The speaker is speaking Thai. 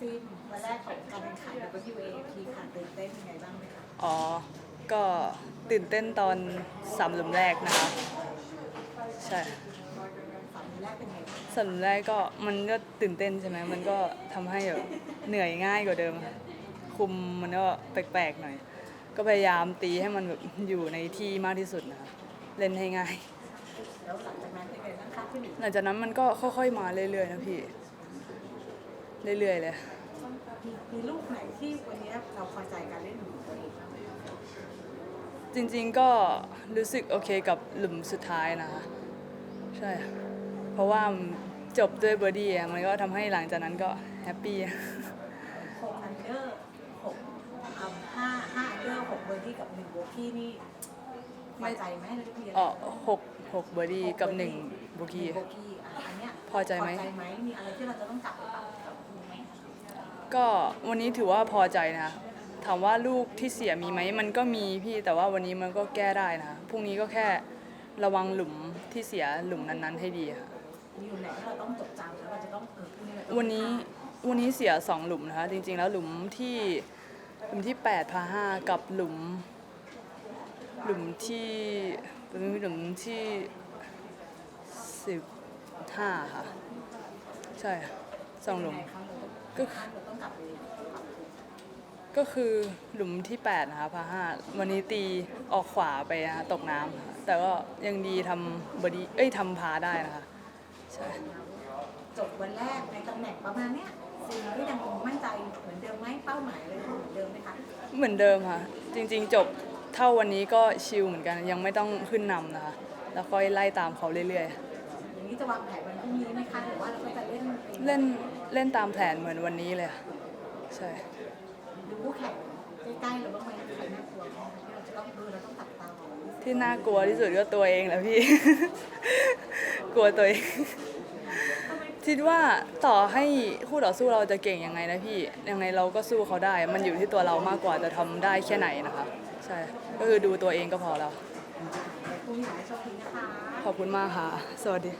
ซิมวันแรกของการแข่งขัน WAP ค่ะตื่นเต้นยังไงบ้างไหมคะอ๋อ ก็ตื่นเต้นตอนสามหลุมแรกนะคะ ใช่สามวันแรกเป็นไงบ้างสามหลุมแรกก็มันก็ตื่นเต้นใช่ไหมมันก็ทำให้แบบเหนื่อยง่ายกว่าเดิม คุมมันก็แปลกๆหน่อย ก็พยายามตีให้มันแบบอยู่ในที่มากที่สุดนะคะ เล่นให้ง่าย แล้วหลังจากนั้นเป็นไงบ้างคะพี่หนิงหลังจากนั้นมันก็ค่อยๆมาเรื่อยๆนะพี่ เรื่อยๆเลยมีมีลูกไหนที่วันนี้เราพอใจการเล่นของตัวเองบ้างไหมจริงๆก็รู้สึกโอเคกับหลุมสุดท้ายนะคะใช่ เพราะว่าจบด้วยเบอร์ดี้อะมันก็ทำให้หลังจากนั้นก็แฮปปี้ หกอันเดอร์หกอ่าห้าห้าอันเดอร์หกเบอร์ดี้กับหนึ่งโบกี้นี่พอใจไหมหรือมีอะไรอ๋อหกหกเบอร์ดี้กับหนึ่งโบกี้โบกี้อะอันเนี้ยพอใจไหม พอใจไหมมีอะไรที่เราจะต้องกลับไปปรับกับไหม ก็วันนี้ถือว่าพอใจนะถามว่าลูกที่เสียมีไหมมันก็มีพี่แต่ว่าวันนี้มันก็แก้ได้นะพรุ่งนี้ก็แค่ระวังหลุมที่เสียหลุมนั้นๆ ให้ดีค่ะมีอยู่ไหนที่เราต้องจดจำแล้วเราจะต้องเออพรุ่งนี้เราต้องวันนี้วันนี้เสียสองหลุมนะคะจริงๆ แล้วหลุมที่หลุมที่8พาห้ากับหลุม หลุมที่เป็นหลุมที่สิบห้าค่ะ ใช่สองหลุม ยังไงคะเราต้อง ก็เราต้องกลับไปปรับปรุงก็คือหลุมที่8นะคะพาห้าวันนี้ตีออกขวาไปนะคะตกน้ำค่ะแต่ก็ยังดีทำบอดี้เอ้ยทำพาได้นะคะใช่จบวันแรกในตำแหน่งประมาณเนี้ยซีก็ยังคงมั่นใจเหมือนเดิมไหมเป้าหมายเลยเหมือนเดิมไหมคะเหมือนเดิมค่ะ จริง ๆ จบเท่าวันนี้ก็ชิลเหมือนกันยังไม่ต้องขึ้นนำนะคะ แล้วค่อยไล่ตามเขาเรื่อยอย่างนี้จะวางแผนวันพรุ่งนี้ไหมคะหรือว่าเราก็จะเล่นองๆเล่น เล่นตามแผนเหมือนวันนี้เลยค่ะใช่ ดูคู่แข่งใกล้ๆหรือว่าใครน่ากลัวบ้างที่เราจะต้องดูเราต้องตัดตามองที่น่ากลัวที่สุดก็ตัวเองแหละพี่ กลัวตัวเอง คิดว่าต่อให้คู่ต่อสู้เราจะเก่งยังไงนะพี่ ยังไงเราก็สู้เขาได้ มันอยู่ที่ตัวเรามากกว่าจะทำได้แค่ไหนนะคะ ใช่ ก็คือดูตัวเองก็พอแล้วพรุ่งนี้ขอให้โชคดีนะคะ ขอบคุณมากค่ะ สวัสดี